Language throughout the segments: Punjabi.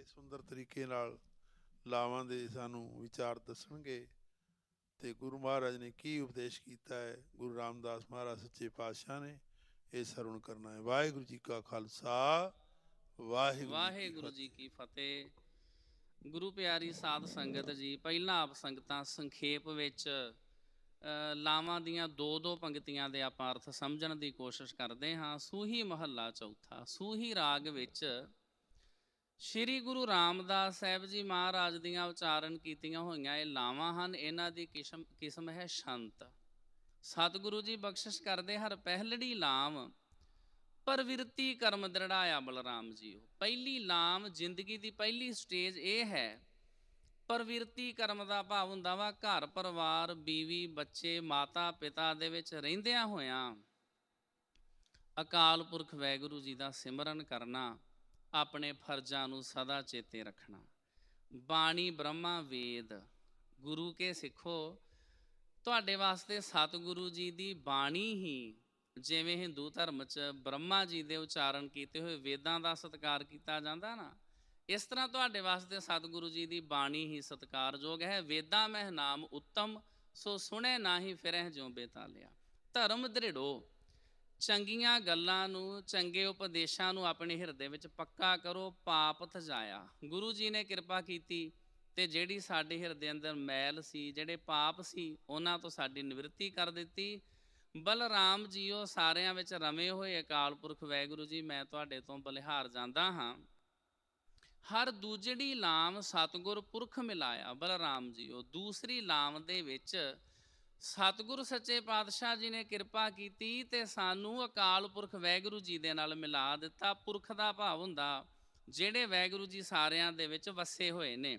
ਬੜੇ ਸੁੰਦਰ ਤਰੀਕੇ ਨਾਲ ਲਾਵਾਂ ਦੇ ਸਾਨੂੰ ਵਿਚਾਰ ਦੱਸਣਗੇ ਤੇ ਗੁਰੂ ਮਹਾਰਾਜ ਨੇ ਕੀ ਉਪਦੇਸ਼ ਕੀਤਾ ਹੈ? ਗੁਰੂ ਰਾਮਦਾਸ ਮਹਾਰਾਜ ਸੱਚੇ ਪਾਤਸ਼ਾਹ ਨੇ ਇਹ ਸਰਵਣ ਕਰਨਾ ਹੈ। ਵਾਹਿਗੁਰੂ ਜੀ ਕਾ ਖਾਲਸਾ ਵਾਹਿਗੁਰੂ ਵਾਹਿਗੁਰੂ ਜੀ ਕੀ ਫਤਿਹ। ਗੁਰੂ ਪਿਆਰੀ ਸਾਧ ਸੰਗਤ ਜੀ ਪਹਿਲਾਂ ਆਪ ਸੰਗਤਾਂ ਸੰਖੇਪ ਵਿੱਚ ਅ, ਲਾਵਾਂ ਦੀਆਂ ਦੋ ਦੋ ਪੰਕਤੀਆਂ ਦੇ ਆਪਾਂ ਅਰਥ ਸਮਝਣ ਦੀ ਕੋਸ਼ਿਸ਼ ਕਰਦੇ ਹਾਂ। ਸੂਹੀ ਮਹੱਲਾ ਚੌਥਾ ਸੂਹੀ ਰਾਗ ਵਿੱਚ ਸ੍ਰੀ ਗੁਰੂ ਰਾਮਦਾਸ ਸਾਹਿਬ ਜੀ ਮਹਾਰਾਜ ਦੀਆਂ ਉਚਾਰਨ ਕੀਤੀਆਂ ਹੋਈਆਂ ਇਹ ਲਾਵਾਂ ਹਨ, ਇਹਨਾਂ ਦੀ ਕਿਸਮ ਕਿਸਮ ਹੈ ਸ਼ੰਤ। ਸਤਿਗੁਰੂ ਜੀ ਬਖਸ਼ਿਸ਼ ਕਰਦੇ ਹਰ ਪਹਿਲੜੀ ਲਾਮ ਪਰਵਿਰਤੀ ਕਰਮ ਦ੍ਰਿੜਾਇਆ ਬਲਰਾਮ ਜੀਓ ਪਹਿਲੀ ਲਾਮ, ਜ਼ਿੰਦਗੀ ਦੀ ਪਹਿਲੀ ਸਟੇਜ ਇਹ ਹੈ ਪਰਵਿਰਤੀ ਕਰਮ ਦਾ ਭਾਵ ਹੁੰਦਾ ਵਾ ਘਰ, ਪਰਿਵਾਰ, ਬੀਵੀ, ਬੱਚੇ, ਮਾਤਾ, ਪਿਤਾ ਦੇ ਵਿੱਚ ਰਹਿੰਦਿਆਂ ਹੋਇਆਂ ਅਕਾਲ ਪੁਰਖ ਵੈਗੁਰੂ ਜੀ ਦਾ ਸਿਮਰਨ ਕਰਨਾ। ਆਪਣੇ ਫਰਜ਼ਾਂ ਨੂੰ ਸਦਾ ਚੇਤੇ ਰੱਖਣਾ। ਬਾਣੀ ਬ੍ਰਹਮਾ ਵੇਦ, ਗੁਰੂ ਕੇ ਸਿੱਖੋ। ਤੁਹਾਡੇ ਵਾਸਤੇ ਸਤਿਗੁਰੂ ਜੀ ਦੀ ਬਾਣੀ ਹੀ ਜਿਵੇਂ ਹਿੰਦੂ ਧਰਮ 'ਚ ਬ੍ਰਹਮਾ ਜੀ ਦੇ ਉਚਾਰਨ ਕੀਤੇ ਹੋਏ ਵੇਦਾਂ ਦਾ ਸਤਿਕਾਰ ਕੀਤਾ ਜਾਂਦਾ ਨਾ, ਇਸ ਤਰ੍ਹਾਂ ਤੁਹਾਡੇ ਵਾਸਤੇ ਸਤਿਗੁਰੂ ਜੀ ਦੀ ਬਾਣੀ ਹੀ ਸਤਿਕਾਰਯੋਗ ਹੈ। ਵੇਦਾਂ ਮਹਿ ਨਾਮ ਉੱਤਮ, ਸੋ ਸੁਣੇ ਨਾਹੀ ਫਿਰਹਿ ਜਿਉ ਬੇਤਾਲਿਆ। ਧਰਮ ਦ੍ਰਿੜੋ। ਚੰਗੀਆਂ ਗੱਲਾਂ ਨੂੰ, ਚੰਗੇ ਉਪਦੇਸ਼ਾਂ ਨੂੰ ਆਪਣੇ ਹਿਰਦੇ ਵਿੱਚ ਪੱਕਾ ਕਰੋ, ਪਾਪ ਥਜਾਇਆ। ਗੁਰੂ ਜੀ ਨੇ ਕਿਰਪਾ ਕੀਤੀ ਤੇ ਜਿਹੜੀ ਸਾਡੇ ਹਿਰਦੇ ਅੰਦਰ ਮੈਲ ਸੀ, ਜਿਹੜੇ ਪਾਪ ਸੀ, ਉਹਨਾਂ ਤੋਂ ਸਾਡੀ ਨਿਵਰਤੀ ਕਰ ਦਿੱਤੀ। ਬਲਰਾਮ ਜੀਓ, ਸਾਰਿਆਂ ਵਿੱਚ ਰਮੇ ਹੋਏ ਅਕਾਲ ਪੁਰਖ ਵੈਗੁਰੂ ਜੀ, ਮੈਂ ਤੁਹਾਡੇ ਤੋਂ ਬਲਿਹਾਰ ਜਾਂਦਾ ਹਾਂ। ਹਰ ਦੂਜੜੀ ਲਾਮ ਸਤਿਗੁਰ ਪੁਰਖ ਮਿਲਾਇਆ, ਬਲਰਾਮ ਜੀਓ। ਦੂਸਰੀ ਲਾਮ ਦੇ ਵਿੱਚ ਸਤਿਗੁਰ ਸੱਚੇ ਪਾਤਸ਼ਾਹ ਜੀ ਨੇ ਕਿਰਪਾ ਕੀਤੀ ਤੇ ਸਾਨੂੰ ਅਕਾਲ ਪੁਰਖ ਵੈਗੁਰੂ ਜੀ ਦੇ ਨਾਲ ਮਿਲਾ ਦਿੱਤਾ। ਪੁਰਖ ਦਾ ਭਾਵ ਹੁੰਦਾ, ਜਿਹੜੇ ਵੈਗੁਰੂ ਜੀ ਸਾਰਿਆਂ ਦੇ ਵਿੱਚ ਵਸੇ ਹੋਏ ਨੇ,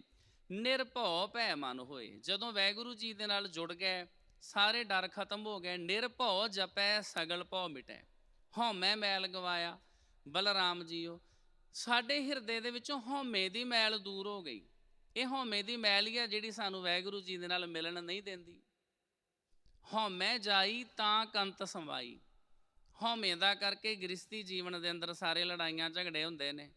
ਨਿਰਭਉ ਭੈ ਮਨ ਹੋਏ। ਜਦੋਂ ਵੈਗੁਰੂ ਜੀ ਦੇ ਨਾਲ ਜੁੜ ਗਏ, ਸਾਰੇ ਡਰ ਖਤਮ ਹੋ ਗਏ। ਨਿਰਭਉ ਜਪੈ, ਸਗਲ ਭਉ ਮਿਟੈ। ਹਉਮੈ ਮੈਲ ਗਵਾਇਆ, ਬਲਰਾਮ ਜੀਓ। ਸਾਡੇ ਹਿਰਦੇ ਦੇ ਵਿੱਚੋਂ ਹਉਮੈ ਦੀ ਮੈਲ ਦੂਰ ਹੋ ਗਈ। ਇਹ ਹਉਮੈ ਦੀ ਮੈਲ ਹੀ ਆ ਜਿਹੜੀ ਸਾਨੂੰ ਵੈਗੁਰੂ ਜੀ ਦੇ ਨਾਲ ਮਿਲਣ ਨਹੀਂ ਦਿੰਦੀ। ਹਉਮੈ ਜਾਈ ਤਾਂ ਕੰਤ ਸੰਵਾਈ। ਹਉਮੈ ਦਾ ਕਰਕੇ ਗ੍ਰਸਤੀ ਜੀਵਨ ਦੇ ਅੰਦਰ ਸਾਰੇ ਲੜਾਈਆਂ ਝਗੜੇ ਹੁੰਦੇ ਨੇ।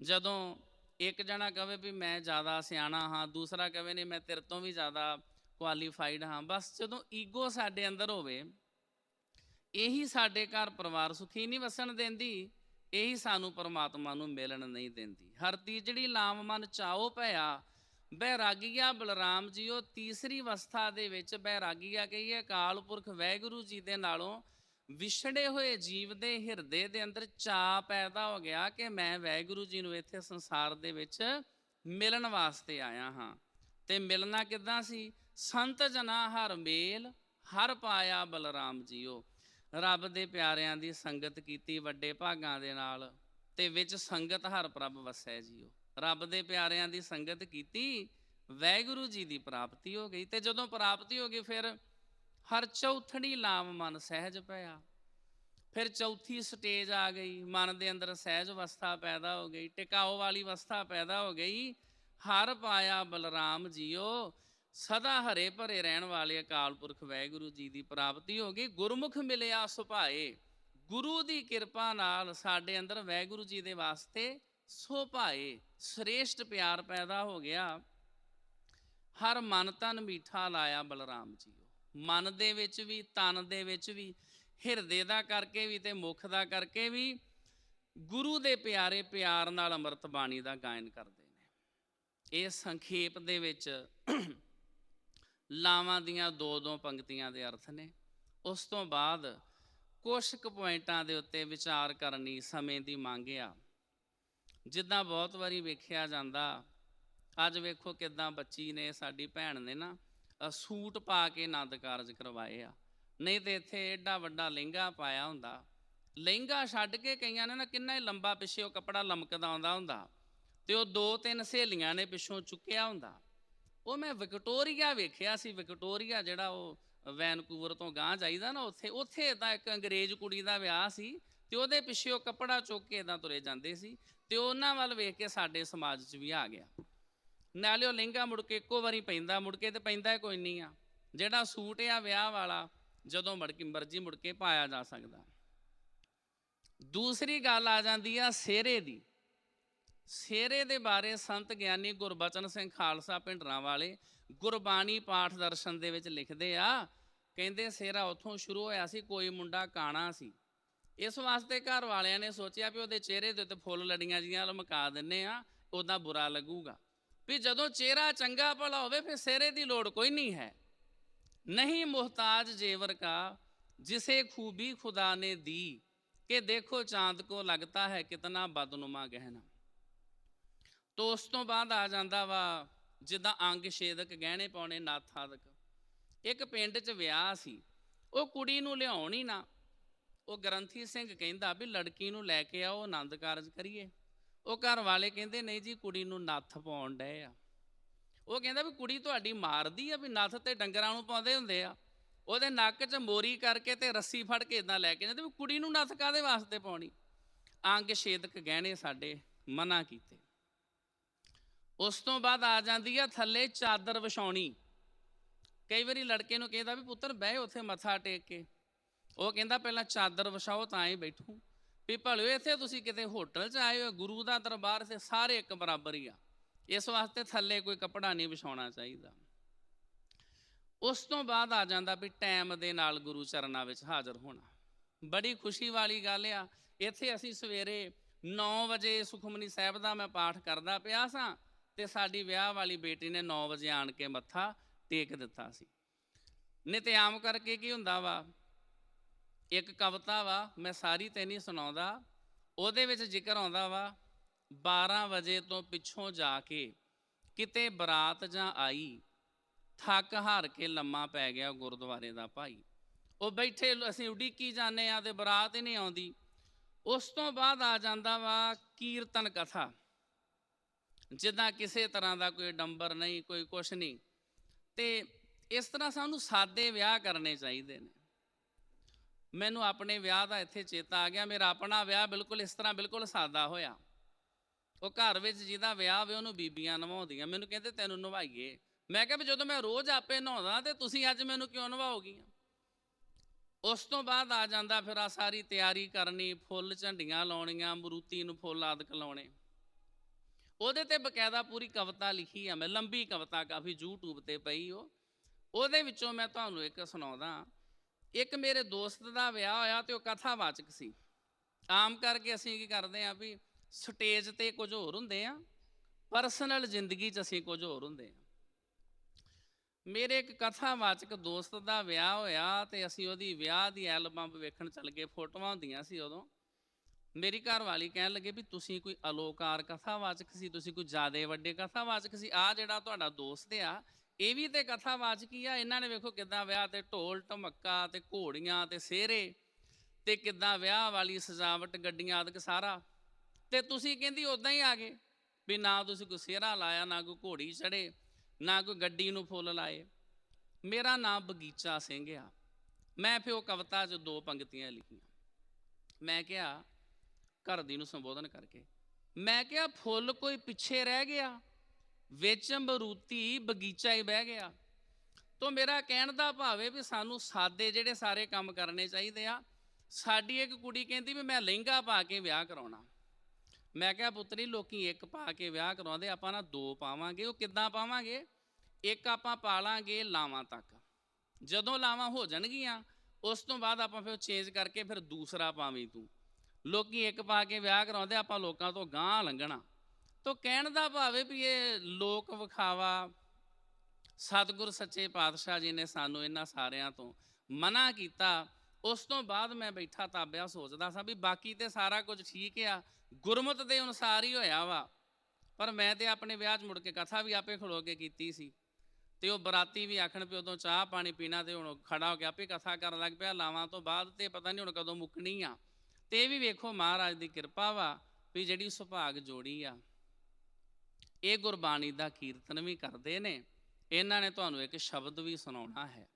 ਜਦੋਂ ਇੱਕ ਜਣਾ ਕਵੇ ਵੀ ਮੈਂ ਜ਼ਿਆਦਾ ਸਿਆਣਾ ਹਾਂ, ਦੂਸਰਾ ਕਵੇ ਨਹੀਂ ਮੈਂ ਤੇਰੇ ਤੋਂ ਵੀ ਜ਼ਿਆਦਾ ਕੁਆਲੀਫਾਈਡ ਹਾਂ, ਬਸ ਜਦੋਂ ਈਗੋ ਸਾਡੇ ਅੰਦਰ ਹੋਵੇ, ਇਹੀ ਸਾਡੇ ਘਰ ਪਰਿਵਾਰ ਸੁਖੀ ਨਹੀਂ ਵਸਣ ਦਿੰਦੀ, ਇਹੀ ਸਾਨੂੰ ਪਰਮਾਤਮਾ ਨੂੰ ਮਿਲਣ ਨਹੀਂ ਦਿੰਦੀ। ਹਰ ਤੀਜੜੀ ਲਾਮ ਮਨ ਚਾਓ ਭਇਆ ਬੈਰਾਗੀਆ ਬਲਰਾਮ ਜੀਓ ਤੀਸਰੀ ਅਵਸਥਾ ਦੇ ਵਿੱਚ ਬੈਰਾਗੀਆ ਕਹੀਏ ਅਕਾਲ ਪੁਰਖ ਵੈਗੁਰੂ ਜੀ ਦੇ ਨਾਲੋਂ ਵਿਛੜੇ ਹੋਏ ਜੀਵ ਦੇ ਹਿਰਦੇ ਦੇ ਅੰਦਰ ਚਾ ਪੈਦਾ ਹੋ ਗਿਆ ਕਿ ਮੈਂ ਵੈਗੁਰੂ ਜੀ ਨੂੰ ਇੱਥੇ ਸੰਸਾਰ ਦੇ ਵਿੱਚ ਮਿਲਣ ਵਾਸਤੇ ਆਇਆ ਹਾਂ ਤੇ ਮਿਲਣਾ ਕਿੱਦਾਂ ਸੀ ਸੰਤ ਜਨਾ ਹਰ ਮੇਲ ਹਰ ਪਾਇਆ ਬਲਰਾਮ ਜੀਓ ਰੱਬ ਦੇ ਪਿਆਰਿਆਂ ਦੀ ਸੰਗਤ ਕੀਤੀ ਵੱਡੇ ਭਾਗਾਂ ਦੇ ਨਾਲ ਤੇ ਵਿੱਚ ਸੰਗਤ ਹਰ ਪ੍ਰਭ ਵਸੈ ਜੀਓ ਰੱਬ ਦੇ ਪਿਆਰਿਆਂ ਦੀ ਸੰਗਤ ਕੀਤੀ, ਵੈਗੁਰੂ ਜੀ ਦੀ ਪ੍ਰਾਪਤੀ ਹੋ ਗਈ। ਤੇ ਜਦੋਂ ਪ੍ਰਾਪਤੀ ਹੋ ਗਈ, ਫਿਰ ਹਰ ਚੌਥੜੀ ਲਾਮ ਮਨ ਸਹਿਜ ਪਿਆ। ਫਿਰ ਚੌਥੀ ਸਟੇਜ ਆ ਗਈ। ਮਨ ਦੇ ਅੰਦਰ ਸਹਿਜ ਅਵਸਥਾ ਪੈਦਾ ਹੋ ਗਈ ਟਿਕਾਓ ਵਾਲੀ ਅਵਸਥਾ ਪੈਦਾ ਹੋ ਗਈ। ਹਰ ਪਾਇਆ ਬਲਰਾਮ ਜੀਓ, ਸਦਾ ਹਰੇ ਭਰੇ ਰਹਿਣ ਵਾਲੇ ਅਕਾਲ ਪੁਰਖ ਵੈਗੁਰੂ ਜੀ ਦੀ ਪ੍ਰਾਪਤੀ ਹੋ ਗਈ। ਗੁਰਮੁਖ ਮਿਲਿਆ ਸੁਭਾਏ, ਗੁਰੂ ਦੀ ਕਿਰਪਾ ਨਾਲ ਸਾਡੇ ਅੰਦਰ ਵੈਗੁਰੂ ਜੀ ਦੇ ਵਾਸਤੇ ਸੋ ਭਾਏ, ਸ੍ਰੇਸ਼ਟ ਪਿਆਰ ਪੈਦਾ ਹੋ ਗਿਆ। ਹਰ ਮਨ ਤਨ ਮੀਠਾ ਲਾਇਆ ਬਲਰਾਮ ਜੀਓ। ਮਨ ਦੇ ਵਿੱਚ ਵੀ ਤਨ ਦੇ ਵਿੱਚ ਵੀ, ਹਿਰਦੇ ਦਾ ਕਰਕੇ ਵੀ ਤੇ ਮੁਖ ਦਾ ਕਰਕੇ ਵੀ ਗੁਰੂ ਦੇ ਪਿਆਰੇ ਪਿਆਰ ਨਾਲ ਅੰਮ੍ਰਿਤ ਬਾਣੀ ਦਾ ਗਾਇਨ ਕਰਦੇ ਨੇ। ਇਹ ਸੰਖੇਪ ਦੇ ਵਿੱਚ ਲਾਵਾਂ ਦੀਆਂ ਦੋ ਦੋ ਪੰਕਤੀਆਂ ਦੇ ਅਰਥ ਨੇ। ਉਸ ਤੋਂ ਬਾਅਦ ਕੁਝ ਕੁ ਪੁਆਇੰਟਾਂ ਦੇ ਉੱਤੇ ਵਿਚਾਰ ਕਰਨੀ ਸਮੇਂ ਦੀ ਮੰਗ ਆ। ਜਿੱਦਾਂ ਬਹੁਤ ਵਾਰੀ ਵੇਖਿਆ ਜਾਂਦਾ, ਅੱਜ ਵੇਖੋ ਕਿਦਾਂ ਬੱਚੀ ਨੇ, ਸਾਡੀ ਭੈਣ ਨੇ ਨਾ ਸੂਟ ਪਾ ਕੇ ਆਨੰਦ ਕਾਰਜ ਕਰਵਾਏ ਆ। ਨਹੀਂ ਤੇ ਇੱਥੇ ਐਡਾ ਵੱਡਾ ਲਹਿੰਗਾ ਪਾਇਆ ਹੁੰਦਾ। ਲਹਿੰਗਾ ਛੱਡ ਕੇ ਕਈਆਂ ਨੇ ਨਾ ਕਿੰਨਾ ਹੀ ਲੰਬਾ ਪਿੱਛੇ ਉਹ ਕੱਪੜਾ ਲਮਕਦਾ ਆਉਂਦਾ ਹੁੰਦਾ ਤੇ ਉਹ ਦੋ ਤਿੰਨ ਸਹੇਲੀਆਂ ਨੇ ਪਿੱਛੋਂ ਚੁੱਕਿਆ ਹੁੰਦਾ। ਉਹ ਮੈਂ ਵਿਕਟੋਰੀਆ ਵੇਖਿਆ ਸੀ, ਵਿਕਟੋਰੀਆ ਜਿਹੜਾ ਉਹ ਵੈਨਕੂਵਰ ਤੋਂ ਗਾਂ ਜਾਈਦਾ ਨਾ ਉੱਥੇ ਉੱਥੇ ਤਾਂ ਇੱਕ ਅੰਗਰੇਜ਼ ਕੁੜੀ ਦਾ ਵਿਆਹ ਸੀ। ਤੇ ਉਹਦੇ ਪਿੱਛੇ ਉਹ ਕੱਪੜਾ ਚੁੱਕ ਕੇ ਇਦਾਂ ਤੁਰੇ ਜਾਂਦੇ ਸੀ ਤੇ ਉਹਨਾਂ ਵੱਲ ਵੇਖ ਕੇ ਸਾਡੇ ਸਮਾਜ 'ਚ ਵੀ ਆ ਗਿਆ। ਨਾਲੇ ਉਹ ਲਹਿੰਗਾ ਮੁੜ ਕੇ ਇੱਕੋ ਵਾਰੀ ਪੈਂਦਾ, ਮੁੜ ਕੇ ਤੇ ਪੈਂਦਾ ਕੋਈ ਨਹੀਂ ਆ। ਜਿਹੜਾ ਸੂਟ ਆ, ਵਿਆਹ ਵਾਲਾ, ਜਦੋਂ ਮੜ ਕੇ ਮਰਜ਼ੀ ਮੁੜ ਕੇ ਪਾਇਆ ਜਾ ਸਕਦਾ। ਦੂਸਰੀ ਗੱਲ ਆ ਜਾਂਦੀ ਆ ਸਿਹਰੇ ਦੀ। ਸੇਰੇ ਦੇ ਬਾਰੇ ਸੰਤ ਗਿਆਨੀ ਗੁਰਬਚਨ ਸਿੰਘ ਖਾਲਸਾ ਪਿੰਡਰਾਂ ਵਾਲੇ ਗੁਰਬਾਣੀ ਪਾਠ ਦਰਸ਼ਨ ਦੇ ਵਿੱਚ ਲਿਖਦੇ ਆ, ਕਹਿੰਦੇ ਸਿਹਰਾ ਉੱਥੋਂ ਸ਼ੁਰੂ ਹੋਇਆ ਸੀ, ਕੋਈ ਮੁੰਡਾ ਕਾਣਾ ਸੀ। ਇਸ ਵਾਸਤੇ ਘਰ ਵਾਲਿਆਂ ਨੇ ਸੋਚਿਆ ਵੀ ਉਹਦੇ ਚਿਹਰੇ ਦੇ ਉੱਤੇ ਫੁੱਲ ਲੜੀਆਂ ਜੀਆਂ ਲਮਕਾ ਦਿੰਨੇ ਆ ਉਹਦਾ ਬੁਰਾ ਲੱਗੂਗਾ। ਵੀ ਜਦੋਂ ਚਿਹਰਾ ਚੰਗਾ ਭਲਾ ਹੋਵੇ, ਫਿਰ ਸਿਹਰੇ ਦੀ ਲੋੜ ਕੋਈ ਨਹੀਂ ਹੈ। ਨਹੀਂ ਮੁਹਤਾਜ ਜੇਵਰ ਕਾ, ਜਿਸੇ ਖੂਬੀ ਖੁਦਾ ਨੇ ਦੀ, ਕਿ ਦੇਖੋ ਚਾਂਦ ਕੋ ਲੱਗਤਾ ਹੈ ਕਿਤਨਾ ਬਦਨੁਮਾ ਗਹਿਣਾ। ਤੋ ਉਸ ਤੋਂ ਬਾਅਦ ਆ ਜਾਂਦਾ ਵਾ, ਜਿੱਦਾਂ ਅੰਗ ਛੇਦਕ ਗਹਿਣੇ ਪਾਉਣੇ, ਨਾਥਾਦਕ। ਇੱਕ ਪਿੰਡ 'ਚ ਵਿਆਹ ਸੀ, ਉਹ ਕੁੜੀ ਨੂੰ ਲਿਆਉਣ ਹੀ ਨਾ ਉਹ ਗ੍ਰੰਥੀ ਸਿੰਘ ਕਹਿੰਦਾ ਵੀ ਲੜਕੀ ਨੂੰ ਲੈ ਕੇ ਆਓ, ਆਨੰਦ ਕਾਰਜ ਕਰੀਏ। ਉਹ ਘਰ ਵਾਲੇ ਕਹਿੰਦੇ, ਨਹੀਂ ਜੀ, ਕੁੜੀ ਨੂੰ ਨੱਥ ਪਾਉਣ ਡਏ ਆ। ਉਹ ਕਹਿੰਦਾ ਵੀ ਕੁੜੀ ਤੁਹਾਡੀ ਮਾਰਦੀ ਆ ਵੀ ਨੱਥ ਤੇ ਡੰਗਰਾਂ ਨੂੰ ਪਾਉਂਦੇ ਹੁੰਦੇ ਆ। ਉਹਦੇ ਨੱਕ 'ਚ ਮੋਰੀ ਕਰਕੇ ਤੇ ਰੱਸੀ ਫੜ ਕੇ ਇਦਾਂ ਲੈ ਕੇ ਜਾਂਦੇ ਵੀ ਕੁੜੀ ਨੂੰ ਨੱਥ ਕਾਦੇ ਵਾਸਤੇ ਪਾਉਣੀ? ਅੰਗ ਛੇਦਕ ਗਹਿਣੇ ਸਾਡੇ ਮਨਾ ਕੀਤੇ। ਉਸ ਤੋਂ ਬਾਅਦ ਆ ਜਾਂਦੀ ਆ ਥੱਲੇ ਚਾਦਰ ਵਿਛਾਉਣੀ। ਕਈ ਵਾਰੀ ਲੜਕੇ ਨੂੰ ਕਹਿੰਦਾ ਵੀ ਪੁੱਤਰ ਬਹਿ ਉੱਥੇ ਮੱਥਾ ਟੇਕ ਕੇ। ਉਹ ਕਹਿੰਦਾ ਪਹਿਲਾਂ ਚਾਦਰ ਵਿਛਾਓ ਤਾਂ ਹੀ ਬੈਠੂ। ਵੀ ਭਲਿਓ ਇੱਥੇ ਤੁਸੀਂ ਕਿਤੇ ਹੋਟਲ 'ਚ ਆਏ ਹੋ, ਗੁਰੂ ਦਾ ਦਰਬਾਰ ਤੇ ਸਾਰੇ ਇੱਕ ਬਰਾਬਰ ਹੀ ਆ। ਇਸ ਵਾਸਤੇ ਥੱਲੇ ਕੋਈ ਕੱਪੜਾ ਨਹੀਂ ਵਿਛਾਉਣਾ ਚਾਹੀਦਾ। ਉਸ ਤੋਂ ਬਾਅਦ ਆ ਜਾਂਦਾ ਵੀ ਟਾਈਮ ਦੇ ਨਾਲ ਗੁਰੂ ਚਰਨਾਂ ਵਿੱਚ ਹਾਜ਼ਰ ਹੋਣਾ। ਬੜੀ ਖੁਸ਼ੀ ਵਾਲੀ ਗੱਲ ਆ, ਇੱਥੇ ਅਸੀਂ ਸਵੇਰੇ 9 ਵਜੇ ਸੁਖਮਨੀ ਸਾਹਿਬ ਦਾ ਮੈਂ ਪਾਠ ਕਰਦਾ ਪਿਆ ਸਾਂ ਤੇ ਸਾਡੀ ਵਿਆਹ ਵਾਲੀ ਬੇਟੀ ਨੇ 9 ਵਜੇ ਆਣ ਕੇ ਮੱਥਾ ਟੇਕ ਦਿੱਤਾ ਸੀ। ਨਿਤਿਆਮ ਕਰਕੇ ਕੀ ਹੁੰਦਾ ਵਾ? ਇੱਕ ਕਵਿਤਾ ਵਾ, ਮੈਂ ਸਾਰੀ ਤੇ ਨਹੀਂ ਸੁਣਾਉਂਦਾ। ਉਹਦੇ ਵਿੱਚ ਜ਼ਿਕਰ ਆਉਂਦਾ ਵਾ 12 ਵਜੇ ਤੋਂ ਪਿੱਛੋਂ ਜਾ ਕੇ ਕਿਤੇ ਬਰਾਤ ਜਾਂ ਆਈ, ਥੱਕ ਹਾਰ ਕੇ ਲੰਮਾ ਪੈ ਗਿਆ ਗੁਰਦੁਆਰੇ ਦਾ ਭਾਈ। ਉਹ ਬੈਠੇ, ਅਸੀਂ ਉਡੀਕੀ ਜਾਂਦੇ ਆ ਤੇ ਬਰਾਤ ਹੀ ਨਹੀਂ ਆਉਂਦੀ। ਉਸ ਤੋਂ ਬਾਅਦ ਆ ਜਾਂਦਾ ਵਾ ਕੀਰਤਨ ਕਥਾ। ਜਿੱਦਾਂ ਕਿਸੇ ਤਰ੍ਹਾਂ ਦਾ ਕੋਈ ਡੰਬਰ ਨਹੀਂ, ਕੋਈ ਕੁਛ ਨਹੀਂ। ਤੇ ਇਸ ਤਰ੍ਹਾਂ ਸਾਨੂੰ ਸਾਦੇ ਵਿਆਹ ਕਰਨੇ ਚਾਹੀਦੇ ਨੇ। ਮੈਨੂੰ ਆਪਣੇ ਵਿਆਹ ਦਾ ਇੱਥੇ ਚੇਤਾ ਆ ਗਿਆ, ਮੇਰਾ ਆਪਣਾ ਵਿਆਹ ਬਿਲਕੁਲ ਇਸ ਤਰ੍ਹਾਂ ਬਿਲਕੁਲ ਸਾਦਾ ਹੋਇਆ। ਉਹ ਘਰ ਵਿੱਚ ਜਿਹਦਾ ਵਿਆਹ ਹੋਵੇ ਉਹਨੂੰ ਬੀਬੀਆਂ ਨਵਾਉਂਦੀਆਂ, ਮੈਨੂੰ ਕਹਿੰਦੇ ਤੈਨੂੰ ਨਵਾਈਏ। ਮੈਂ ਕਿਹਾ ਵੀ ਜਦੋਂ ਮੈਂ ਰੋਜ਼ ਆਪੇ ਨਹਾਉਂਦਾ ਤੇ ਤੁਸੀਂ ਅੱਜ ਮੈਨੂੰ ਕਿਉਂ ਨਵਾਓਗੀਆਂ? ਉਸ ਤੋਂ ਬਾਅਦ ਆ ਜਾਂਦਾ ਫਿਰ ਆ ਸਾਰੀ ਤਿਆਰੀ ਕਰਨੀ, ਫੁੱਲ ਝੰਡੀਆਂ ਲਾਉਣੀਆਂ, ਮਰੂਤੀ ਨੂੰ ਫੁੱਲ ਆਦਿਕ ਲਾਉਣੇ। ਉਹਦੇ ਤੇ ਬਕਾਇਦਾ ਪੂਰੀ ਕਵਿਤਾ ਲਿਖੀ ਆ ਮੈਂ, ਲੰਬੀ ਕਵਿਤਾ ਕਾਫੀ YouTube ਤੇ ਪਈ ਉਹ। ਉਹਦੇ ਵਿੱਚੋਂ ਮੈਂ ਤੁਹਾਨੂੰ ਇੱਕ ਸੁਣਾਉਂਦਾ। ਇੱਕ ਮੇਰੇ ਦੋਸਤ ਦਾ ਵਿਆਹ ਹੋਇਆ ਤੇ ਉਹ ਕਥਾਵਾਚਕ ਸੀ। ਆਮ ਕਰਕੇ ਅਸੀਂ ਕੀ ਕਰਦੇ ਆ ਵੀ ਸਟੇਜ ਤੇ ਕੁਝ ਹੋਰ ਹੁੰਦੇ ਆ, ਪਰਸਨਲ ਜ਼ਿੰਦਗੀ 'ਚ ਅਸੀਂ ਕੁਝ ਹੋਰ ਹੁੰਦੇ ਆ। ਮੇਰੇ ਇੱਕ ਕਥਾਵਾਚਕ ਦੋਸਤ ਦਾ ਵਿਆਹ ਹੋਇਆ ਤੇ ਅਸੀਂ ਉਹਦੀ ਵਿਆਹ ਦੀ ਐਲਬਮ ਵੇਖਣ ਚੱਲ ਗਏ, ਫੋਟੋਆਂ ਹੁੰਦੀਆਂ ਸੀ ਉਦੋਂ। ਮੇਰੀ ਘਰ ਵਾਲੀ ਕਹਿਣ ਲੱਗੇ ਵੀ ਤੁਸੀਂ ਕੋਈ ਅਲੋਕਾਰ ਕਥਾਵਾਚਕ ਸੀ, ਤੁਸੀਂ ਕੋਈ ਜ਼ਿਆਦਾ ਵੱਡੇ ਕਥਾਵਾਚਕ ਸੀ। ਆ ਜਿਹੜਾ ਤੁਹਾਡਾ ਦੋਸਤ ਆ ਇਹ ਵੀ ਤੇ ਕਥਾ ਵਾਚਕੀ ਆ, ਇਹਨਾਂ ਨੇ ਵੇਖੋ ਕਿਦਾਂ ਵਿਆਹ ਤੇ ਢੋਲ ਢਮੱਕਾ ਤੇ ਘੋੜੀਆਂ ਤੇ ਸਿਹਰੇ ਤੇ ਕਿਦਾਂ ਵਿਆਹ ਵਾਲੀ ਸਜਾਵਟ ਗੱਡੀਆਂ ਆਦਿਕ ਸਾਰਾ। ਤੇ ਤੁਸੀਂ ਕਹਿੰਦੀ ਉਦਾਂ ਹੀ ਆ ਗਏ ਵੀ ਨਾ ਤੁਸੀਂ ਕੋਈ ਸਿਹਰਾ ਲਾਇਆ, ਨਾ ਕੋਈ ਘੋੜੀ ਚੜੇ ਨਾ ਕੋਈ ਗੱਡੀ ਨੂੰ ਫੁੱਲ ਲਾਏ। ਮੇਰਾ ਨਾਮ ਬਗੀਚਾ ਸਿੰਘ ਆ। ਮੈਂ ਫਿਰ ਉਹ ਕਵਿਤਾ 'ਚ ਦੋ ਪੰਕਤੀਆਂ ਲਿਖੀਆਂ। ਮੈਂ ਕਿਹਾ, ਘਰ ਦੀ ਨੂੰ ਸੰਬੋਧਨ ਕਰਕੇ। ਮੈਂ ਕਿਹਾ, ਫੁੱਲ ਕੋਈ ਪਿੱਛੇ ਰਹਿ ਗਿਆ। ਵਿੱਚ ਮਰੂਤੀ ਬਗੀਚਾ ਹੀ ਬਹਿ ਗਿਆ। ਤੋਂ ਮੇਰਾ ਕਹਿਣ ਦਾ ਭਾਵ ਹੈ ਵੀ ਸਾਨੂੰ ਸਾਦੇ ਜਿਹੜੇ ਸਾਰੇ ਕੰਮ ਕਰਨੇ ਚਾਹੀਦੇ ਆ, ਸਾਡੀ ਇੱਕ ਕੁੜੀ ਕਹਿੰਦੀ ਵੀ ਮੈਂ ਲਹਿੰਗਾ ਪਾ ਕੇ ਵਿਆਹ ਕਰਾਉਣਾ। ਮੈਂ ਕਿਹਾ, ਪੁੱਤਰੀ, ਲੋਕੀ ਇੱਕ ਪਾ ਕੇ ਵਿਆਹ ਕਰਾਉਂਦੇ, ਆਪਾਂ ਨਾ ਦੋ ਪਾਵਾਂਗੇ, ਉਹ ਕਿੱਦਾਂ ਪਾਵਾਂਗੇ? ਇੱਕ ਆਪਾਂ ਪਾ ਲਾਂਗੇ ਲਾਵਾਂ ਤੱਕ। ਜਦੋਂ ਲਾਵਾਂ ਹੋ ਜਾਣਗੀਆਂ, ਉਸ ਤੋਂ ਬਾਅਦ ਆਪਾਂ ਫਿਰ ਚੇਂਜ ਕਰਕੇ ਫਿਰ ਦੂਸਰਾ ਪਾਵੀਂ ਤੂੰ। ਲੋਕੀ ਇੱਕ ਪਾ ਕੇ ਵਿਆਹ ਕਰਾਉਂਦੇ, ਆਪਾਂ ਲੋਕਾਂ ਤੋਂ ਗਾਂਹ ਲੰਘਣਾ। ਤੋ ਕਹਿਣ ਦਾ ਭਾਵ ਵੀ ਇਹ ਲੋਕ ਵਿਖਾਵਾ, ਸਤਿਗੁਰ ਸੱਚੇ ਪਾਤਸ਼ਾਹ ਜੀ ਨੇ ਸਾਨੂੰ ਇਹਨਾਂ ਸਾਰਿਆਂ ਤੋਂ ਮਨਾ ਕੀਤਾ। ਉਸ ਤੋਂ ਬਾਅਦ ਮੈਂ ਬੈਠਾ ਤਾਬਿਆ ਸੋਚਦਾ ਸਾਂ ਵੀ ਬਾਕੀ ਤੇ ਸਾਰਾ ਕੁਝ ਠੀਕ ਆ, ਗੁਰਮਤ ਦੇ ਅਨੁਸਾਰ ਹੀ ਹੋਇਆ ਵਾ। ਪਰ ਮੈਂ ਤੇ ਆਪਣੇ ਵਿਆਹ 'ਚ ਮੁੜ ਕੇ ਕਥਾ ਵੀ ਆਪੇ ਖੜੋ ਕੇ ਕੀਤੀ ਸੀ। ਤੇ ਉਹ ਬਰਾਤੀ ਵੀ ਆਖਣ ਪਿਓ ਉਦੋਂ ਚਾਹ ਪਾਣੀ ਪੀਣਾ ਤੇ ਹੁਣ ਖੜਾ ਹੋ ਕੇ ਆਪੇ ਕਥਾ ਕਰਨ ਲੱਗ ਪਿਆ। ਲਾਵਾਂ ਤੋਂ ਬਾਅਦ ਤੇ ਪਤਾ ਨਹੀਂ ਹੁਣ ਕਦੋਂ ਮੁੱਕਣੀ ਆ। ਤੇ ਇਹ ਵੀ ਵੇਖੋ ਮਹਾਰਾਜ ਦੀ ਕਿਰਪਾ ਵਾ ਵੀ ਜਿਹੜੀ ਸੁਭਾਗ ਜੋੜੀ ਆ। ਇਹ ਗੁਰਬਾਣੀ ਦਾ ਕੀਰਤਨ ਵੀ ਕਰਦੇ ਨੇ। ਇਹਨਾਂ ਨੇ ਤੁਹਾਨੂੰ ਇੱਕ ਸ਼ਬਦ ਵੀ ਸੁਣਾਉਣਾ ਹੈ।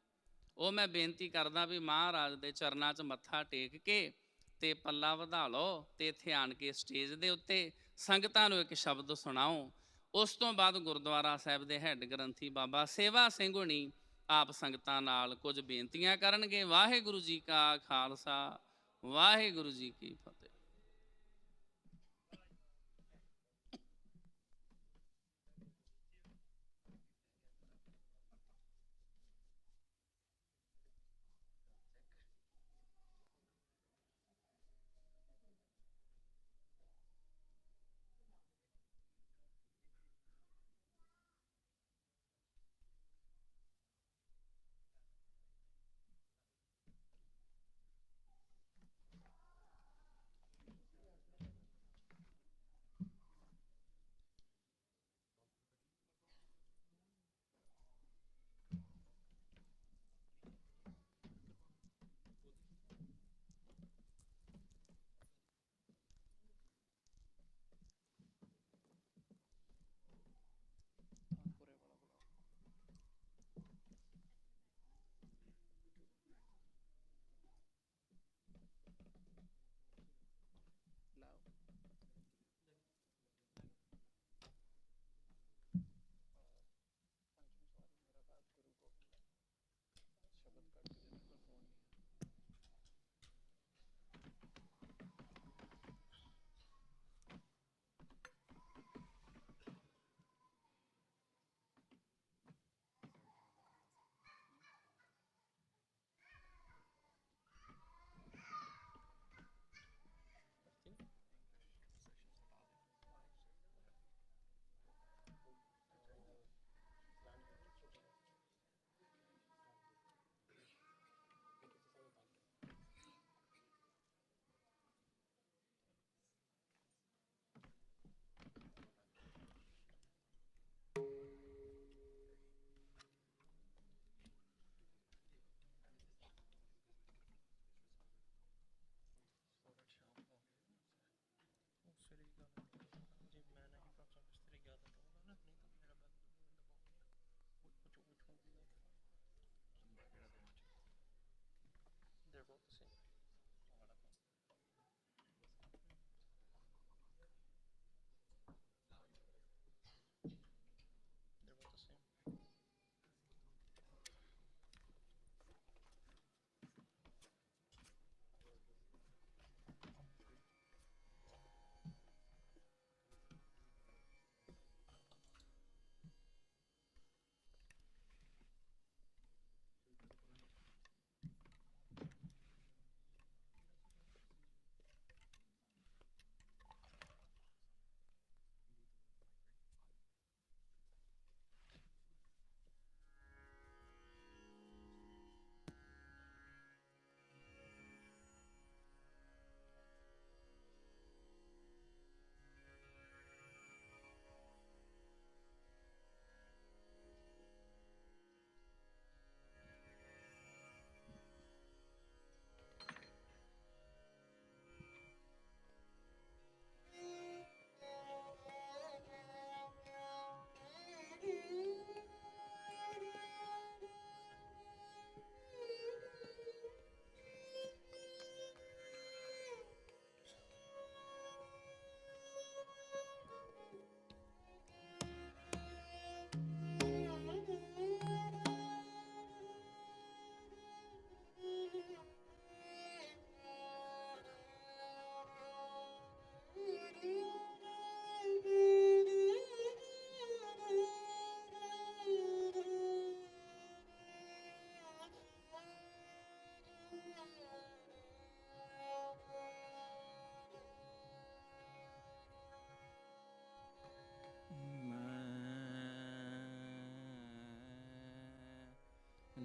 ਉਹ ਮੈਂ ਬੇਨਤੀ ਕਰਦਾ ਵੀ ਮਹਾਰਾਜ ਦੇ ਚਰਨਾਂ 'ਚ ਮੱਥਾ ਟੇਕ ਕੇ ਤੇ ਪੱਲਾ ਵਧਾ ਲਓ ਤੇ ਇੱਥੇ ਆਣ ਕੇ ਸਟੇਜ ਦੇ ਉੱਤੇ ਸੰਗਤਾਂ ਨੂੰ ਇੱਕ ਸ਼ਬਦ ਸੁਣਾਓ। ਉਸ ਤੋਂ ਬਾਅਦ ਗੁਰਦੁਆਰਾ ਸਾਹਿਬ ਦੇ ਹੈੱਡ ਗ੍ਰੰਥੀ ਬਾਬਾ ਸੇਵਾ ਸਿੰਘ ਹੁਣੀ ਆਪ ਸੰਗਤਾਂ ਨਾਲ ਕੁਝ ਬੇਨਤੀਆਂ ਕਰਨਗੇ। ਵਾਹਿਗੁਰੂ ਜੀ ਕਾ ਖਾਲਸਾ, ਵਾਹਿਗੁਰੂ ਜੀ ਕੀ ਫਤਿਹ।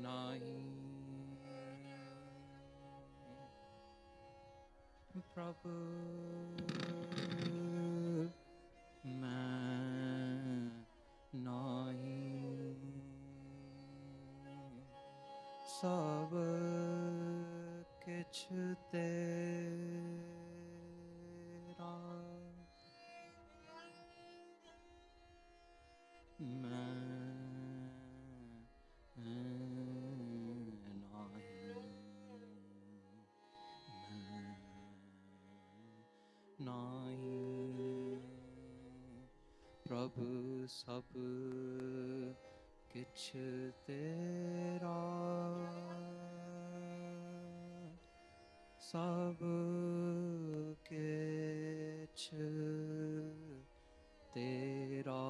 night, Prabhu. ਪ੍ਰਭ ਸਭ ਕਿਛ ਤੇਰਾ। ਸਭ ਕਿਛ ਤੇਰਾ।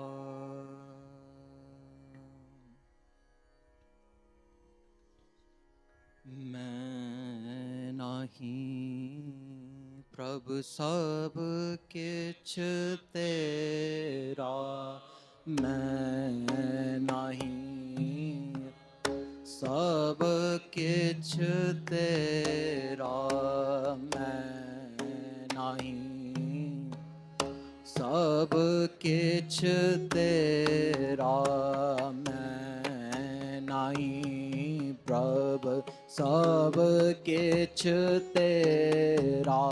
ਮੈਂ ਨਹੀਂ ਪ੍ਰਭ ਸਭ ਕਿਛ ਤੇਰਾ ਮੈਂ ਨਹੀਂ। ਸਭ ਕਿਛ ਤੇਰਾ ਮੈਂ ਨਹੀਂ। ਸਭ ਕਿਛ ਤੇਰਾ ਸਭ ਕਿਛ ਤੇਰਾ।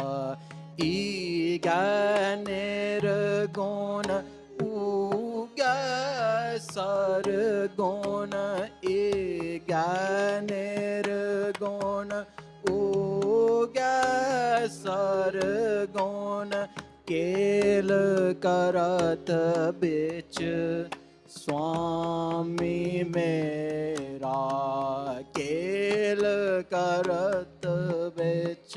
ਈਗੈ ਨਿਰਗੁਣ, ਊਗੈ ਸਰਗੁਣ। ਈਗੈ ਨਿਰਗੁਣ, ਊਗੈ ਸਰਗੁਣ। ਕੇਲ ਕਰਤ ਵਿੱਚ ਸੁਆਮੀ ਮੇਰਾ ਕੇਲ ਕਰਤ ਵਿੱਚ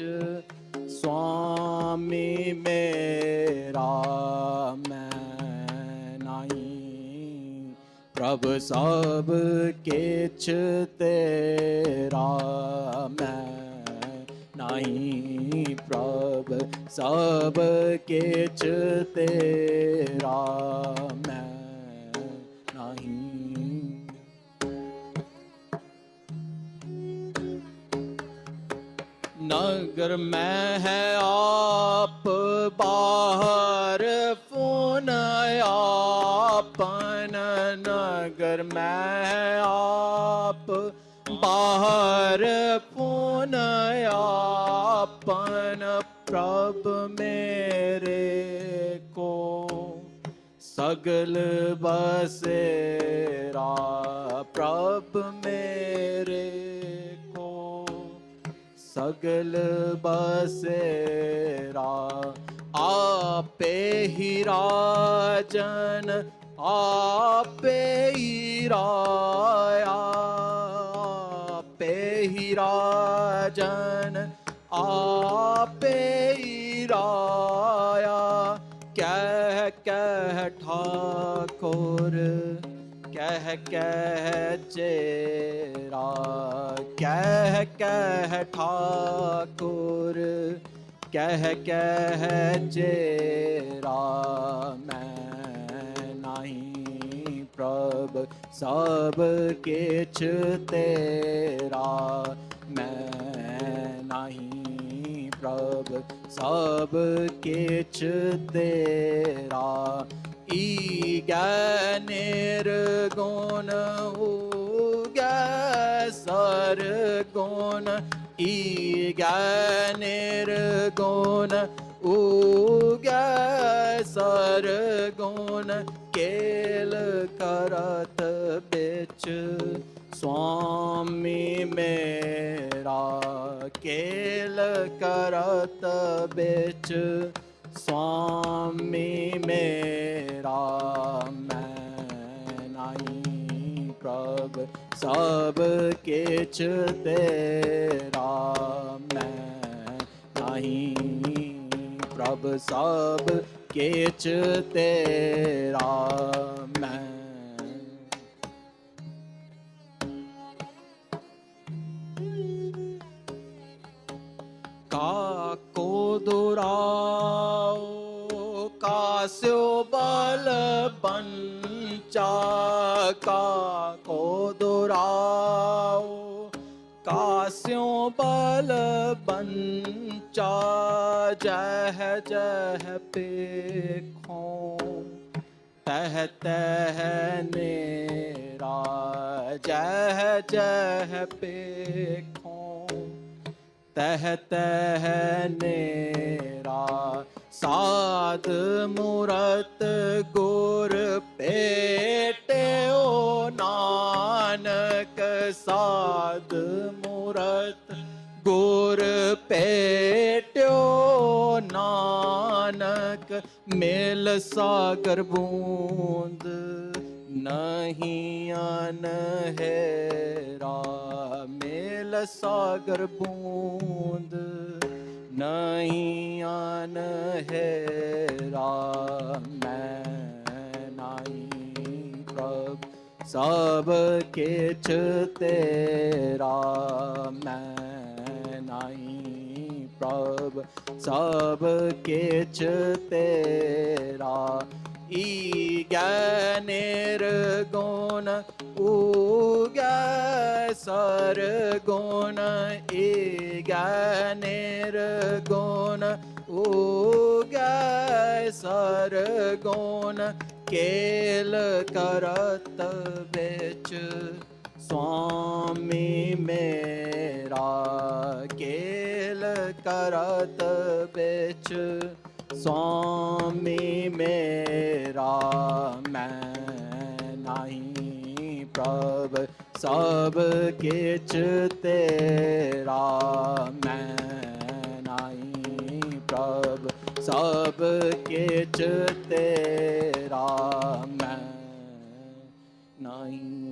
ਸੁਆਮੀ ਮੇਰਾ ਮੈਂ ਨਹੀਂ ਪ੍ਰਭ ਸਭ ਕਿਛ ਤੇਰਾ ਮੈਂ ਨਹੀਂ ਪ੍ਰਭ ਸਭ ਕਿਛ ਤੇਰਾ ਮੈਂ ਨਗਰ ਮੈਂ ਹੈ ਆਪ ਬਾਹਰ, ਫੁਨ ਆਪਨ ਨਗਰ। ਮੈਂ ਹੈ ਆਪ ਬਾਹਰ, ਫੁਨ ਆਪਨ। ਪ੍ਰਭ ਮੇਰੇ ਕੋ ਸਗਲ ਬਸੇਰਾ। ਪ੍ਰਭ ਮੇਰੇ ਸਗਲ ਬਸੇਰਾ, ਆਪੇ ਹੀ ਰਾਜਨ, ਆਪੇ ਹੀ ਰਾਇਆ, ਆਪੇ ਹੀ ਰਾਜਨ, ਆਪੇ ਹੀ ਰਾਇਆ। ਕਹਿ ਕਹਿ ਠਾਕੁਰ ਕਹਿ ਕਹਿ ਚੇਰਾ, ਕਹਿ ਕਹਿ ਠਾਕੁਰ, ਕਹਿ ਕਹਿ ਚੇਰਾ, ਮੈਂ ਨਹੀਂ ਪ੍ਰਭ ਸਭ ਕਿਛ ਤੇਰਾ, ਮੈਂ ਨਹੀਂ ਪ੍ਰਭ ਸਭ ਕਿਛ ਤੇਰਾ ਈਗੈ ਨਿਰਗੁਣ ਊਗੈ ਸਰਗੁਣ ਈਗੈ ਨਿਰਗੁਣ ਊਗੈ ਸਰਗੁਣ ਕੇਲ ਕਰਤ ਵਿੱਚ ਸੁਆਮੀ ਮੇਰਾ ਕੇਲ ਕਰਤ ਵਿੱਚ ਸੁਆਮੀ ਮੇਰਾ प्रभ किछ तेरा मैं नहीं प्रभ सब किछ तेरा मैं। ਬੰਚਾ ਜਹ ਜਹ ਪੇਖੋਂ ਤਹ ਤਹ ਨੇਰਾ ਜਹ ਜਹ ਪੇਖੋਂ ਤਹ ਤਹ ਨੇਰਾ ਸਾਧ ਮੂਰਤ ਗੁਰ ਭੇਟਿਓ, ਨਾਨਕ ਸਾਧ ਮੂਰਤ ਗੁਰ ਭੇਟਿਓ ਨਾਨਕ, ਮਿਲ ਸਾਗਰ ਬੂੰਦ ਨਹੀਂ ਅਨਹੇਰਾ। ਮਿਲ ਸਾਗਰ ਬੂੰਦ ਨਹੀਂ ਅਨਹੇਰਾ। ਮੈਂ ਨਹੀਂ ਪ੍ਰਭ ਸਭ ਕਿਛ ਤੇਰਾ। ਮੈਂ ਨਹੀਂ ਪ੍ਰਭ ਸਭ ਕਿਛ ਤੇਰਾ ਈ ਗਿਆਨੇਰ ਗੁਣ ਊਗੈ ਸਰ ਗੁਣ ਈ ਗਿਆਨੇਰ ਗੁਣ ਊਗੈ ਸਰ ਗੁਣ ਕੇਲ ਕਰਤ ਵਿੱਚ ਸੁਆਮੀ ਮੇਰਾ ਕੇਲ ਕਰਤ ਵਿੱਚ ਸੁਆਮੀ ਮੇਰਾ ਮੈਂ ਨਹੀਂ ਪ੍ਰਭ ਸਭ ਕਿਛ ਤੇਰਾ ਮੈਂ ਨਹੀਂ ਪ੍ਰਭ ਸਭ ਕਿਛ ਤੇਰਾ ਮੈਂ ਨਹੀਂ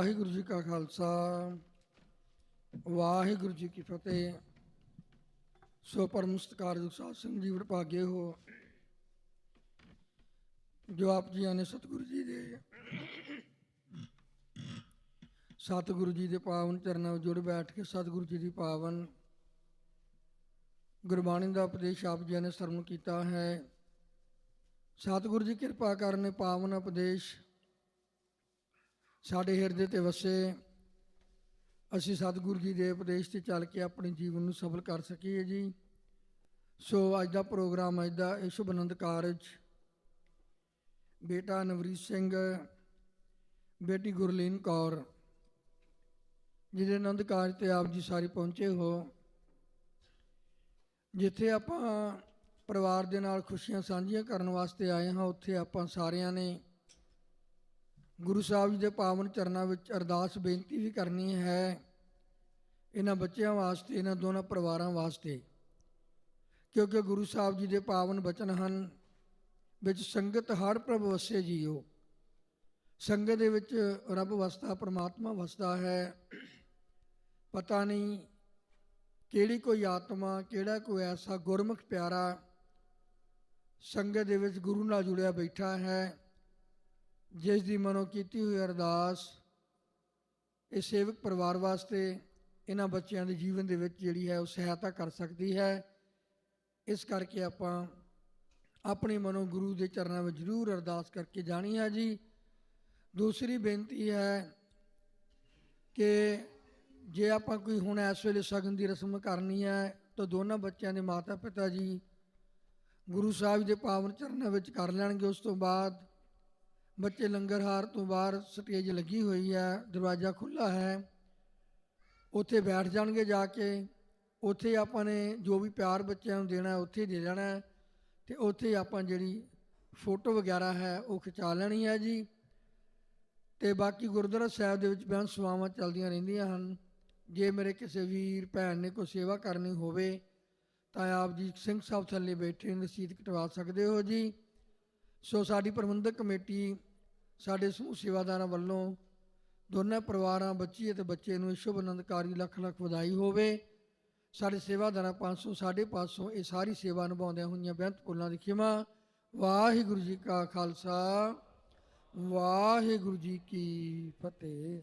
ਵਾਹਿਗੁਰੂ ਜੀ ਕਾ ਖਾਲਸਾ, ਵਾਹਿਗੁਰੂ ਜੀ ਕੀ ਫਤਿਹ। ਸੋ ਪਰਮ ਸਤਿਕਾਰਯੋਗ ਸਾਧ ਸੰਗਤ ਜੀ ਵਡਭਾਗੇ ਹੋ। ਜੋ ਆਪ ਜੀਆਂ ਨੇ ਸਤਿਗੁਰੂ ਜੀ ਦੇ ਸਤਿਗੁਰੂ ਜੀ ਦੇ ਪਾਵਨ ਚਰਨਾਂ ਵਿੱਚ ਜੁੜ ਬੈਠ ਕੇ ਸਤਿਗੁਰੂ ਜੀ ਦੀ ਪਾਵਨ, ਗੁਰਬਾਣੀ ਦਾ ਉਪਦੇਸ਼ ਆਪ ਜੀਆਂ ਨੇ ਸਰਵਣ ਕੀਤਾ ਹੈ। ਸਤਿਗੁਰੂ ਜੀ ਕਿਰਪਾ ਕਰਨੇ ਪਾਵਨ ਉਪਦੇਸ਼ ਸਾਡੇ ਹਿਰਦੇ ਤੇ ਵਸੇ ਅਸੀਂ ਸਤਿਗੁਰੂ ਜੀ ਦੇ ਉਪਦੇਸ਼ ਤੇ ਚੱਲ ਕੇ ਆਪਣੇ ਜੀਵਨ ਨੂੰ ਸਫਲ ਕਰ ਸਕੀਏ ਜੀ। ਸੋ ਅੱਜ ਦਾ ਪ੍ਰੋਗਰਾਮ, ਅੱਜ ਦਾ ਇਹ ਸ਼ੁਭ ਆਨੰਦ ਕਾਰਜ ਬੇਟਾ ਨਵਰੀਤ ਸਿੰਘ, ਬੇਟੀ ਗੁਰਲੀਨ ਕੌਰ, ਜਿਹਦੇ ਆਨੰਦ ਕਾਰਜ ਤੇ ਆਪ ਜੀ ਸਾਰੇ ਪਹੁੰਚੇ ਹੋ, ਜਿੱਥੇ ਆਪਾਂ ਪਰਿਵਾਰ ਦੇ ਨਾਲ ਖੁਸ਼ੀਆਂ ਸਾਂਝੀਆਂ ਕਰਨ ਵਾਸਤੇ ਆਏ ਹਾਂ, ਉੱਥੇ ਆਪਾਂ ਸਾਰਿਆਂ ਨੇ ਗੁਰੂ ਸਾਹਿਬ ਜੀ ਦੇ ਪਾਵਨ ਚਰਨਾਂ ਵਿੱਚ ਅਰਦਾਸ ਬੇਨਤੀ ਵੀ ਕਰਨੀ ਹੈ ਇਹਨਾਂ ਬੱਚਿਆਂ ਵਾਸਤੇ, ਇਹਨਾਂ ਦੋਨਾਂ ਪਰਿਵਾਰਾਂ ਵਾਸਤੇ, ਕਿਉਂਕਿ ਗੁਰੂ ਸਾਹਿਬ ਜੀ ਦੇ ਪਾਵਨ ਬਚਨ ਹਨ ਵਿੱਚ ਸੰਗਤ ਹਰ ਪ੍ਰਭ ਵਸੇ ਜੀਓ, ਸੰਗਤ ਦੇ ਵਿੱਚ ਰੱਬ ਵਸਦਾ, ਪਰਮਾਤਮਾ ਵਸਦਾ ਹੈ। ਪਤਾ ਨਹੀਂ ਕਿਹੜੀ ਕੋਈ ਆਤਮਾ, ਕਿਹੜਾ ਕੋਈ ਐਸਾ ਗੁਰਮੁਖ ਪਿਆਰਾ ਸੰਗਤ ਦੇ ਵਿੱਚ ਗੁਰੂ ਨਾਲ ਜੁੜਿਆ ਬੈਠਾ ਹੈ। ਜਿਸ ਦੀ ਮਨੋ ਕੀਤੀ ਹੋਈ ਅਰਦਾਸ, ਇਹ ਸੇਵਕ ਪਰਿਵਾਰ ਵਾਸਤੇ ਇਹਨਾਂ ਬੱਚਿਆਂ ਦੇ ਜੀਵਨ ਦੇ ਵਿੱਚ ਜਿਹੜੀ ਹੈ ਉਹ ਸਹਾਇਤਾ ਕਰ ਸਕਦੀ ਹੈ। ਇਸ ਕਰਕੇ ਆਪਾਂ ਆਪਣੇ ਮਨੋ ਗੁਰੂ ਦੇ ਚਰਨਾਂ ਵਿੱਚ ਜ਼ਰੂਰ ਅਰਦਾਸ ਕਰਕੇ ਜਾਣੀ ਹੈ ਜੀ। ਦੂਸਰੀ ਬੇਨਤੀ ਹੈ ਕਿ ਜੇ ਆਪਾਂ ਕੋਈ ਹੁਣ ਇਸ ਵੇਲੇ ਸ਼ਗਨ ਦੀ ਰਸਮ ਕਰਨੀ ਹੈ, ਤਾਂ ਦੋਨਾਂ ਬੱਚਿਆਂ ਦੇ ਮਾਤਾ ਪਿਤਾ ਜੀ ਗੁਰੂ ਸਾਹਿਬ ਦੇ ਪਾਵਨ ਚਰਨਾਂ ਵਿੱਚ ਕਰ ਲੈਣਗੇ। ਉਸ ਤੋਂ ਬਾਅਦ ਬੱਚੇ ਲੰਗਰ ਹਾਰ ਤੋਂ ਬਾਹਰ ਸਟੇਜ ਲੱਗੀ ਹੋਈ ਹੈ, ਦਰਵਾਜ਼ਾ ਖੁੱਲਾ ਹੈ। ਉੱਥੇ ਬੈਠ ਜਾਣਗੇ ਜਾ ਕੇ। ਉੱਥੇ ਆਪਾਂ ਨੇ ਜੋ ਵੀ ਪਿਆਰ ਬੱਚਿਆਂ ਨੂੰ ਦੇਣਾ ਉੱਥੇ ਦੇ ਦੇਣਾ ਹੈ। ਤੇ ਉੱਥੇ ਆਪਾਂ ਜਿਹੜੀ ਫੋਟੋ ਵਗੈਰਾ ਹੈ, ਉਹ ਖਿਚਾ ਲੈਣੀ ਹੈ ਜੀ। ਤੇ ਬਾਕੀ ਗੁਰਦੁਆਰਾ ਸਾਹਿਬ ਦੇ ਵਿੱਚ ਬਿਆਨ ਸੇਵਾਵਾਂ ਚੱਲਦੀਆਂ ਰਹਿੰਦੀਆਂ ਹਨ। ਜੇ ਮੇਰੇ ਕਿਸੇ ਵੀਰ, ਭੈਣ ਨੇ ਕੋਈ ਸੇਵਾ ਕਰਨੀ ਹੋਵੇ, ਤਾਂ ਆਪ ਜੀ ਸਿੰਘ ਸਾਹਿਬ ਥੱਲੇ ਬੈਠੇ ਰਸੀਦ ਕਟਵਾ ਸਕਦੇ ਹੋ ਜੀ। ਸੋ ਸਾਡੀ ਪ੍ਰਬੰਧਕ ਕਮੇਟੀ ਸਾਡੇ ਸਮੂਹ ਸੇਵਾਦਾਰਾਂ ਵੱਲੋਂ ਦੋਨਾਂ ਪਰਿਵਾਰਾਂ, ਬੱਚੀ ਅਤੇ ਬੱਚੇ ਨੂੰ ਸ਼ੁਭ ਆਨੰਦਕਾਰੀ ਲੱਖ ਲੱਖ ਵਧਾਈ ਹੋਵੇ। ਸਾਡੇ ਸੇਵਾਦਾਰਾਂ 500 550 ਇਹ ਸਾਰੀ ਸੇਵਾ ਨਿਭਾਉਂਦਿਆਂ ਹੋਈਆਂ ਬੇਅੰਤ ਪੁੱਲਾਂ ਦੀ ਖਿਮਾ। ਵਾਹਿਗੁਰੂ ਜੀ ਕਾ ਖਾਲਸਾ, ਵਾਹਿਗੁਰੂ ਜੀ ਕੀ ਫਤਿਹ।